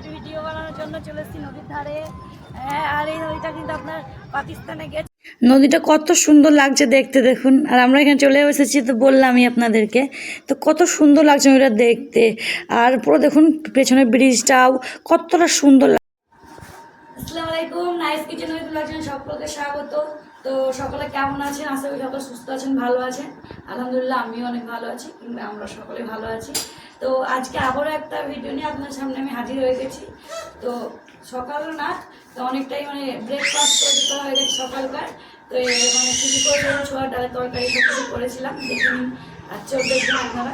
Short video বানানোর জন্য চলে এসেছি নদীর ধারে। হ্যাঁ, আর এই নদীটা কিন্তু আপনার পাকিস্তানে গেছে। নদীটা কত সুন্দর লাগছে দেখতে দেখুন। আর আমরা এখানে চলে এসেছি তো বললামই আপনাদেরকে। তো কত সুন্দর লাগছে নদীটা দেখতে। আর পুরো দেখুন পেছনের ব্রিজটাও কতটা সুন্দর আসসালামু আলাইকুম নাইস কিচেন সকলকে স্বাগত। তো সকলে কেমন আছেন? আশা করি সকলে সুস্থ আছেন ভালো আছেন। আলহামদুলিল্লাহ আমিও অনেক ভালো আছি কিংবা আমরা সকলে ভালো আছি। তো আজকে আবারও একটা ভিডিও নিয়ে আপনার সামনে আমি হাজির হয়ে গেছি। তো সকাল না তো অনেকটাই মানে ব্রেকফাস্ট তৈরি করা হয়ে গেছে সকালকার। তো মানে কিছু করে ছোয়ার ডালের তরকারি সব কিছু করেছিলাম দেখে নিন আর চোখ দেখবেন আপনারা।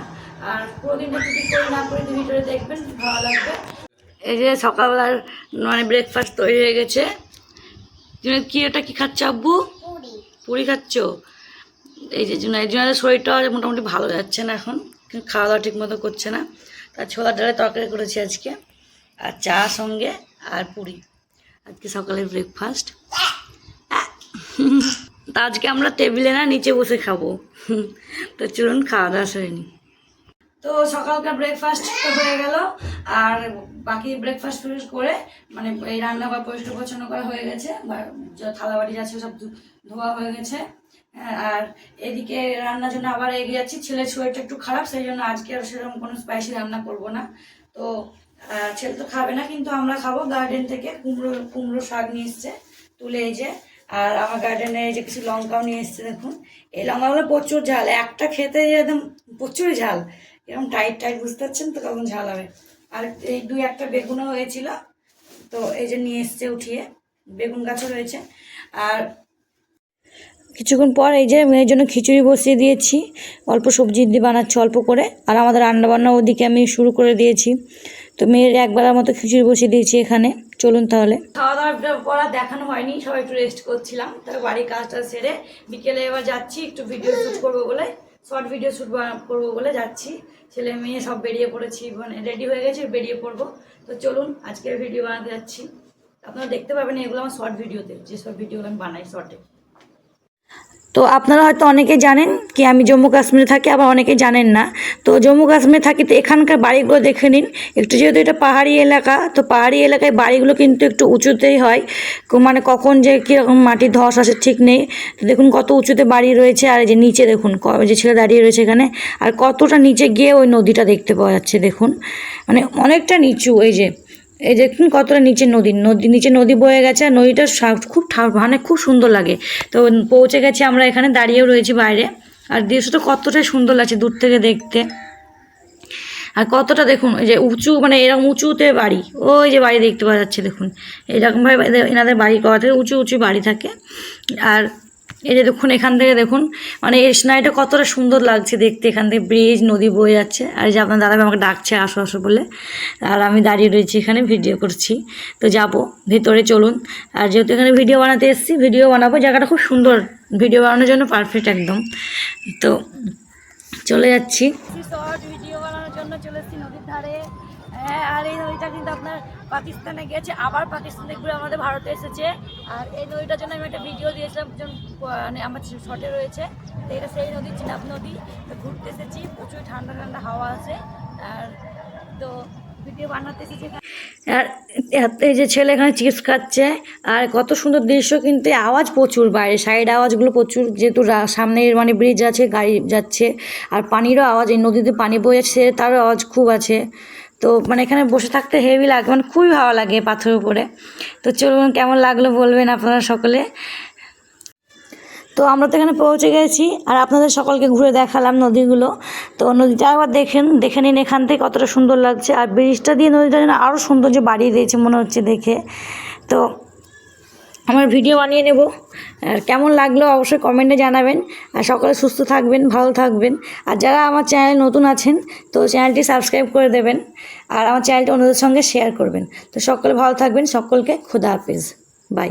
আর পুরো দিনটা কিছু করি না করে ভিডিওটা দেখবেন ভালো লাগবে। এই যে সকালবেলার মানে ব্রেকফাস্ট তৈরি হয়ে গেছে। তুমি কি এটা কি খাচ্ছ আব্বু? পুরি খাচ্ছ? এই যে জুনাই জুনাইদের শরীরটা মোটামুটি ভালো যাচ্ছে না এখন, কিন্তু খাওয়া দাওয়া ঠিক মতো করছে না। তার ছোলা ডালে তরকারি করেছি আজকে, আর চা সঙ্গে, আর পুরি। আজকে সকালের ব্রেকফাস্ট তা আজকে আমরা টেবিলে না নিচে বসে খাব। তো চলুন খাওয়া দাওয়া সেরে তো সকালকার ব্রেকফাস্ট তো হয়ে গেল, আর বাকি ব্রেকফাস্ট করে মানে এই রান্না করা পরিষ্কার পরিচ্ছন্ন করা হয়ে গেছে থালা বাটি আছে সব ধোয়া হয়ে গেছে। হ্যাঁ, আর এদিকে রান্নার জন্য আবার এগিয়ে যাচ্ছি। ছেলের শরীরটা একটু খারাপ সেই জন্য আজকে আর সেরকম কোনো স্পাইসি রান্না করব না। তো ছেলে তো খাবে না কিন্তু আমরা খাব। গার্ডেন থেকে কুমড়ো কুমড়ো শাক নিয়ে এসছে তুলে এই যে। আর আমার গার্ডেনে এই যে কিছু লঙ্কাও নিয়ে এসছে দেখুন। এই লঙ্কাগুলো প্রচুর ঝাল একটা খেতে একদম প্রচুর ঝাল। এরকম টাইট টাইট বুঝতে পারছেন তো কখন ঝাল হবে। আর এই দুই একটা বেগুনও হয়েছিল তো এই যে নিয়ে এসছে উঠিয়ে। বেগুন গাছও রয়েছে। আর কিছুক্ষণ পর এই যে মেয়ের জন্য খিচুড়ি বসিয়ে দিয়েছি, অল্প সবজি দিয়ে বানাচ্ছি অল্প করে। আর আমাদের রান্না বান্না ওদিকে আমি শুরু করে দিয়েছি। তো মেয়ের একবেলার মতো খিচুড়ি বসিয়ে দিয়েছি এখানে। চলুন তাহলে। খাওয়া দাওয়ার পর দেখানো হয়নি, সবাই একটু রেস্ট করছিলাম। তারপর বাড়ির কাজটা সেরে বিকেলে এবার যাচ্ছি, একটু ভিডিও শ্যুট করব বলে শর্ট ভিডিও শ্যুট করব বলে যাচ্ছি। ছেলে মেয়ে সব বেরিয়ে পড়েছি মানে রেডি হয়ে গেছে, বেরিয়ে পড়ব। তো চলুন, আজকের ভিডিও বানাতে যাচ্ছি। আপনারা দেখতে পাবেন এগুলো আমার শর্ট ভিডিওতে যেসব ভিডিওগুলো আমি বানাই শর্টে তো আপনারা হয়তো অনেকে জানেন কি, আমি জম্মু কাশ্মীরে থাকি, আবার অনেকে জানেন না। তো জম্মু কাশ্মীরে থাকি, তো এখানকার বাড়িগুলো দেখে নিন। একটু যেহেতু এটা পাহাড়ি এলাকা, তো পাহাড়ি এলাকায় বাড়িগুলো কিন্তু একটু উঁচুতেই হয়। মানে কখন যে কীরকম মাটির ধস আসে ঠিক নেই। তো দেখুন কত উঁচুতে বাড়ি রয়েছে, আর এই যে নিচে দেখুন যে ছেলে দাঁড়িয়ে রয়েছে এখানে। আর কতটা নিচে গিয়ে ওই নদীটা দেখতে পাওয়া যাচ্ছে, দেখুন। মানে অনেকটা নিচু, এই যে। এই দেখুন কতটা নিচে নদী নদী নিচে নদী বয়ে গেছে আর নদীটা খুব মানে খুব সুন্দর লাগে। তো পৌঁছে গেছি আমরা এখানে, দাঁড়িয়েও রয়েছি বাইরে। আর দৃশ্যটা কতটাই সুন্দর লাগছে দূর থেকে দেখতে। আর কতটা দেখুন যে উঁচু মানে এরকম উঁচুতে বাড়ি। ওই যে বাড়ি দেখতে পাওয়া যাচ্ছে, দেখুন। এরকমভাবে এনাদের বাড়ি করা উঁচু উঁচু বাড়ি থাকে। আর এই যে দেখুন, এখান থেকে দেখুন মানে এই সিনারিটা কতটা সুন্দর লাগছে দেখতে। এখান থেকে ব্রিজ নদী বয়ে যাচ্ছে। আর যে আপনার দাদা আমাকে ডাকছে, আসো আসো বলে। আর আমি দাঁড়িয়ে রয়েছি এখানে ভিডিও করছি। তো যাব, ভেতরে চলুন। আর যেহেতু এখানে ভিডিও বানাতে এসেছি ভিডিও বানাবো। জায়গাটা খুব সুন্দর। ভিডিও বানানোর জন্য পারফেক্ট একদম। তো চলে যাচ্ছি। ভিডিও বানানোর জন্য চলে এসেছি নদীর ধারে। হ্যাঁ আর এই নদীটা কিন্তু আপনার পাকিস্তানে গেছে, আবার পাকিস্তানে ঘুরে আমাদের ভারতে এসেছে। আর এই নদীটার জন্য আমি একটা ভিডিও দিয়েছিলাম মানে আমার শর্টে রয়েছে। তো এটা সেই নদী, চিনাব নদী। তো ঘুরতে এসেছি, প্রচুর ঠান্ডা ঠান্ডা হাওয়া আছে। আর তো ভিডিও বানাতে এসেছি আর এই যে ছেলে এখানে চিপস খাচ্ছে, আর কত সুন্দর দৃশ্য, কিন্তু আওয়াজ প্রচুর বাইরে। সাইড আওয়াজগুলো প্রচুর, যেহেতু সামনের মানে ব্রিজ আছে, গাড়ি যাচ্ছে, আর পানিরও আওয়াজ, এই নদীতে পানি বয়ে যাচ্ছে, তারও আওয়াজ খুব আছে। তো মানে এখানে বসে থাকতে হেভি লাগে মানে খুবই ভালো লাগে পাথর উপরে। তো চলুন কেমন লাগল বলবেন আপনারা সকলে। তো আমরা তো এখানে পৌঁছে গেছি, আর আপনাদের সকলকে ঘুরে দেখালাম নদীগুলো। তো নদীটা আবার দেখেন, দেখে নিন এখান থেকে কতটা সুন্দর লাগছে। আর ব্রিজটা দিয়ে নদীটা যেন আরও সৌন্দর্য বাড়িয়ে দিয়েছে মনে হচ্ছে দেখে। তো আমার ভিডিও বানিয়ে নেব। আর কেমন লাগল অবশ্যই কমেন্টে জানাবেন। আর সকলে সুস্থ থাকবেন, ভালো থাকবেন। আর যারা আমার চ্যানেল নতুন আছেন, তো চ্যানেলটি সাবস্ক্রাইব করে দেবেন। আর আমার চ্যানেলটি অন্যদের সঙ্গে শেয়ার করবেন। তো সকলে ভালো থাকবেন, সকলকে খুদা হাফিজ।